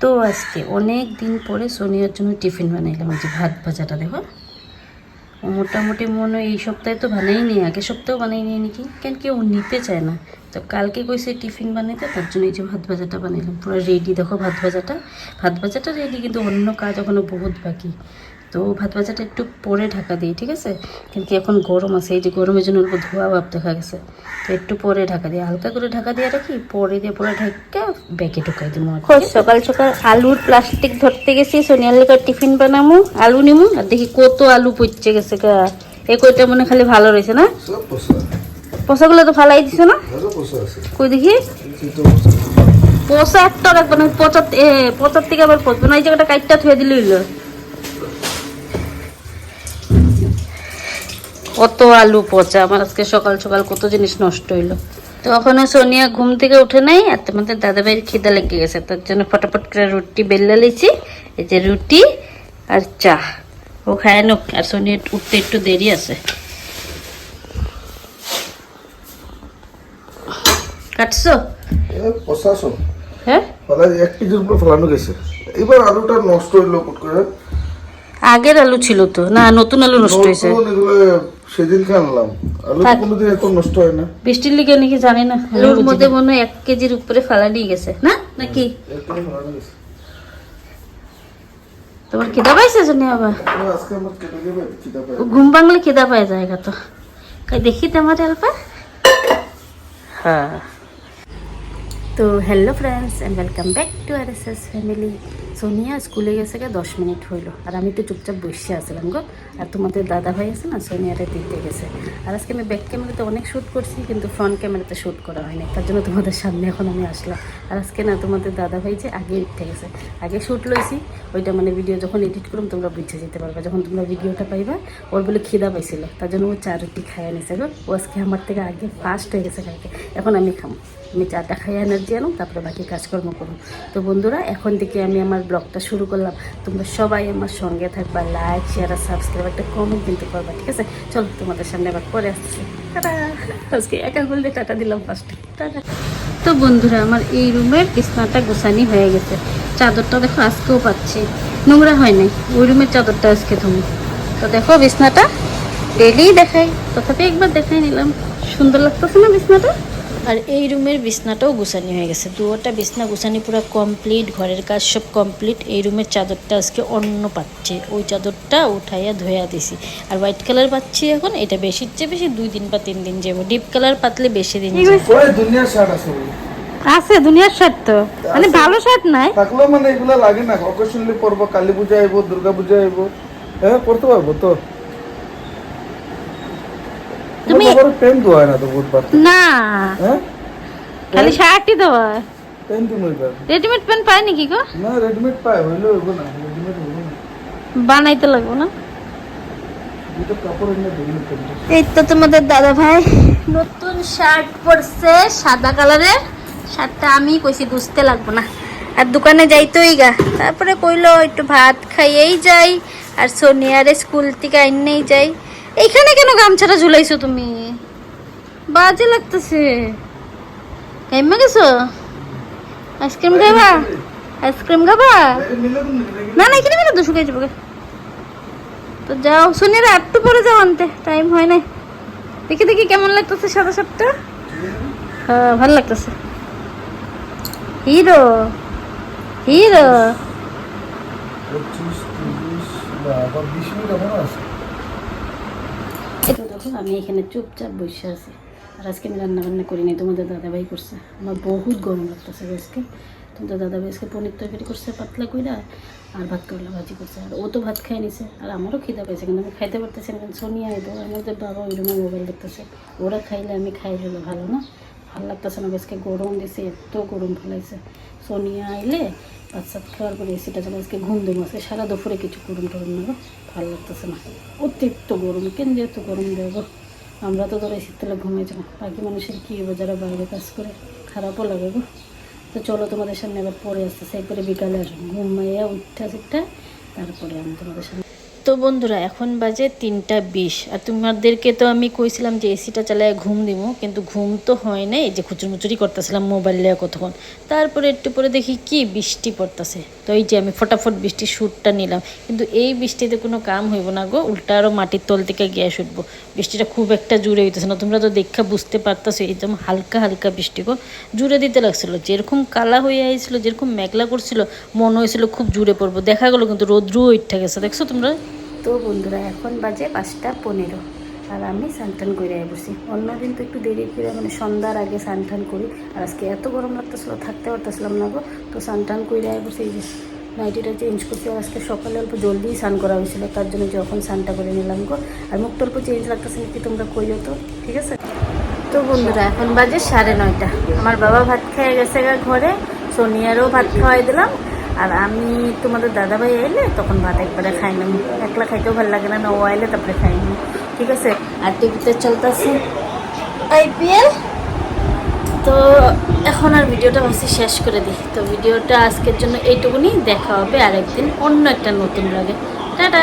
তো আজকে অনেক দিন পরে সোনিয়ার জন্য টিফিন বানাইলাম যে ভাত ভাজাটা, দেখো। মোটামুটি মনে হয় এই সপ্তাহে তো বানাই নি আগের সপ্তাহেও বানাই নি নাকি? কেন কেউ নিতে চায় না। তো কালকে কইছে টিফিন বানাইতে, তার জন্য এই যে ভাত ভাজাটা বানাইলাম। পুরো রেডি দেখো ভাত ভাজাটা। ভাত ভাজাটা রেডি কিন্তু অন্য কাজ এখনও বহুত বাকি। তো ভাত ভাজাটা একটু পরে ঢাকা দিই ঠিক আছে? কিন্তু এখন গরম আছে এই যে গরমের জন্য অল্প ধোয়া ভাব দেখা গেছে। তো একটু পরে ঢাকা দিই হালকা করে ঢাকা দিয়ে রাখি পরে দিয়ে পরে ঢাকা ব্যাগে ঢুকাই দিব সকাল সকাল আলুর প্লাস্টিক ধরতে গেছি সোনিয়ার লেখার টিফিন বানামু আলু নিমু আর দেখি কত আলু পচছে গেছে গা। এই কইটা মনে খালি ভালো রয়েছে না? সব পোষা পচাগুলো তো ফালাই দিছে না? কই দেখি? পোষা পচা একটা রাখবে না পচার এ পচার থেকে আবার পচবে না এই জায়গাটা কাইটটা থুয়ে দিলে হইল। কত আলু পচা আমার আজকে সকাল সকাল কত জিনিস নষ্ট হইল। তো এখনও সোনিয়া ঘুম থেকে উঠে নাই আর তোমাদের দাদা ভাইয়ের খিদা লেগে গেছে তার জন্য ফটাফট করে রুটি বেললা লিছি এই যে রুটি আর চা। ও খায় নুক আর সোনিয়া উঠতে একটু দেরি আছে। কাটছো? হ্যাঁ? এক কেজির উপরে ফেলানো গেছে। এবার আলুটা নষ্ট হইল করে। আগের আলু ছিল তো না নতুন আলু নষ্ট হয়েছে। সেদিনকে আনলাম। আলু তো কোনোদিন এত নষ্ট হয় না। বৃষ্টির লিগে নাকি জানি না আলুর মধ্যে মনে এক কেজির উপরে ফালা নিয়ে গেছে। না? নাকি? তোমার খিদা পাইছে জানি আবার পায় ঘুম ভাঙলে খিদা পাই জায়গা তো। দেখি তোমার অল্পা হ্যাঁ। তো hello friends and welcome back to R S S family Sonia স্কুলে গেছে গে দশ মিনিট হইল। আর আমি তো চুপচাপ বসে আসলাম গো। আর তোমাদের দাদা ভাই আছে না, সোনিয়ারে দিতে গেছে। আর আজকে আমি ব্যাক ক্যামেরাতে অনেক শ্যুট করছি, কিন্তু ফ্রন্ট ক্যামেরাতে শ্যুট করা হয়নি। তার জন্য তোমাদের সামনে এখন আমি আসলাম। আর আজকে না তোমাদের দাদা ভাই যে আগে উঠে গেছে। আগে শ্যুট লইছি, ওইটা মানে ভিডিও যখন এডিট করুম, তোমরা বুঝে যেতে পারবে। যখন তোমরা ভিডিওটা পাইবা, ওর বলে খিদা পাইছিল। তার জন্য ও চা রুটি খাইয়া নিছে গো। ও আজকে আমার থেকে আগে ফার্স্ট হয়ে গেছে খাইতে এখন আমি খাম। আমি চাটা খাই এনার্জি আনুম, তারপরে বাকি কাজকর্ম করুন তো বন্ধুরা, এখন থেকে আমি আমার ব্লগটা শুরু করলাম। তোমরা সবাই আমার সঙ্গে থাকবা লাইক শেয়ার আর সাবস্ক্রাইব একটা কমেন্ট কিন্তু করবা, ঠিক আছে? চলো তোমাদের সামনে আবার পরে আসছে। আজকে একা বললে টাটা দিলাম ফার্স্টে তো বন্ধুরা, আমার এই রুমের বিছনাটা গোছানি হয়ে গেছে। চাদরটা দেখো আজকেও পাচ্ছি। নোংরা হয় নাই। ওই রুমের চাদরটা আজকে তুমি তো দেখো বিছনাটা ডেলি দেখাই। তথাপি একবার দেখাই নিলাম। সুন্দর লাগতেছে না বিছনাটা? আর এই রুমের বিছনাটাও গুছানি হয়ে গেছে। দুটা বিছনা গুছানি পুরো কমপ্লিট ঘরের কাজ সব কমপ্লিট এই রুমের চাদরটা আজকে অন্য পাচ্ছে। ওই চাদরটা উঠাইয়া ধোয়া দিছি। আর হোয়াইট কালার পাচ্ছি এখন এটা বেশির চেয়ে বেশি দুই দিন বা তিন দিন যাব ডিপ কালার পাতলে বেশি দিন যাবে ওই দুনিয়ার শার্ট আছে আছে দুনিয়ার শার্ট তো। মানে ভালো শার্ট নাই। থাকলেও মানে এগুলো লাগে না। অকেশনলি পড়ব কালী পূজা আইবো দুর্গা পূজা আইবো। হ্যাঁ পড়তে পারব তো। তুমি- পেন তো হয় না তো বুধবার না। হ্যাঁ? খালি শার্টই তো পেন তো নই রেডিমেড প্যান্ট পায় নাকি গো? না রেডিমেড পায় হইল হইব না রেডিমেড হইব না। বানাইতে লাগবো না? পেন এই তো তোমাদের দাদা ভাই নতুন শার্ট পরছে সাদা কালারের। শার্টটা আমি কইছি বুঝতে লাগবো না। আর দোকানে যাইতোই গা। তারপরে কইলো একটু ভাত খাইয়েই যাই আর সোনিয়ারে স্কুল থেকে আইনেই যাই। এইখানে কেন গামছাটা ঝুলাইছো তুমি? বাজে লাগতেছে। কাইমা গেছো? আইসক্রিম খাবা? আইসক্রিম খাবা? না না এখানে কেন তো শুকাই যাব। তো যাও সোনিয়ার একটু পরে যাও আনতে। টাইম হয় নাই। দেখি দেখি কেমন লাগতেছে সাদা সাপটা হ্যাঁ ভালো লাগতেছে। Hero hero. পঁচিশ তিরিশ বা আবার বিশ মিনিট এখনও আছে। আমি এখানে চুপচাপ বসে আছি। আর আজকে আমি রান্না বান্না করিনি, তোমাদের দাদাভাই করছে। আমার বহুত গরম লাগতেছে আজকে। তোমাদের দাদাভাই আজকে পনির তরকারি করছে, পাতলা কইরা, আর ভাত করলা, ভাজি করছে। আর ও তো ভাত খাই নিছে, আর আমারও খিদা পাইছে কিন্তু আমি খাইতে পারতেছি না কারণ সোনিয়া আইবো আমাদের বাবা ওই রুমে মোবাইল দেখতেছে। ওরা খাইলে আমি খাই ভালো না? ভালো লাগতেছে না, আজকে গরম দিছে, এত গরম ফেলাইছে। সোনিয়া আইলে ভাত সাত খাওয়ার পরে এসিটা চলে আজকে ঘুম দেবো আজকে সারা দুপুরে কিছু গরম টরম নেব ভালো লাগতেছে না। অতিরিক্ত গরম, কেন যে এত গরম দেবো আমরা তো ধরো এসির তলে ঘুমিয়ে যাব, বাকি মানুষের কী হব যারা বাইরে কাজ করে, খারাপও লাগে গো। তো চলো তোমাদের সামনে এবার পরে আসতেছে একবারে বিকালে আসব। ঘুমাইয়া উঠতে সিটটা তারপরে আমি তোমাদের সামনে তো বন্ধুরা, এখন বাজে তিনটা বিশ। আর তোমাদেরকে তো আমি কইছিলাম যে এসিটা চালায় ঘুম দিব কিন্তু ঘুম তো হয় নাই, যে খুচুরমুচুরি করতেছিলাম মোবাইল নিয়ে কতক্ষণ। তারপরে একটু পরে দেখি কি বৃষ্টি পড়তেছে। তো এই যে আমি ফটাফট বৃষ্টির শ্যুটটা নিলাম। কিন্তু এই বৃষ্টিতে কোনো কাম হইব না গো, উল্টা আরও মাটির তল থেকে গ্যাস উঠবো। বৃষ্টিটা খুব একটা জুড়ে হইতেছে না। তোমরা তো দেখা বুঝতে পারতেছো, একদম হালকা হালকা বৃষ্টি গো। জুড়ে দিতে লাগছিল, যেরকম কালা হয়ে আইছিল, যেরকম মেঘলা করছিল, মনে হয়েছিল খুব জুড়ে পড়ব। দেখা গেলো কিন্তু রোদ্রু উঠে গেছে, দেখছ তোমরা? তো বন্ধুরা, এখন বাজে পাঁচটা পনেরো আর আমি সানটান করে বসি। অন্যদিন তো একটু দেরি করে মানে সন্ধ্যার আগে সানটান করি। আর আজকে এত গরম লাগতেছিল, থাকতে পারতেছিলাম না গো। তো সানটান করে বসি এই যে নাইটিটা চেঞ্জ করছি। আর আজকে সকালে অল্প জলদিই স্নান করা হয়েছিল, তার জন্য যখন স্নানটা করে নিলাম গো। আর মুখটা অল্প চেঞ্জ লাগতেছে নাকি তোমরা কইও তো, ঠিক আছে? তো বন্ধুরা, এখন বাজে সাড়ে নয়টা। আমার বাবা ভাত খেয়ে গেছে ঘরে, সোনিয়ারও ভাত খাওয়াই দিলাম। আর আমি তোমাদের দাদাভাই এলে তখন ভাত একবারে খাই না। একলা খাইতেও ভালো লাগে না ও আইলে তারপরে খাই না। ঠিক আছে? আর টিভিতে চলতেছে। আইপিএল তো এখন আর ভিডিওটা ভাবছি শেষ করে দিই। তো ভিডিওটা আজকের জন্য এইটুকুনি, দেখা হবে আরেকদিন অন্য একটা নতুন লাগে টাটা!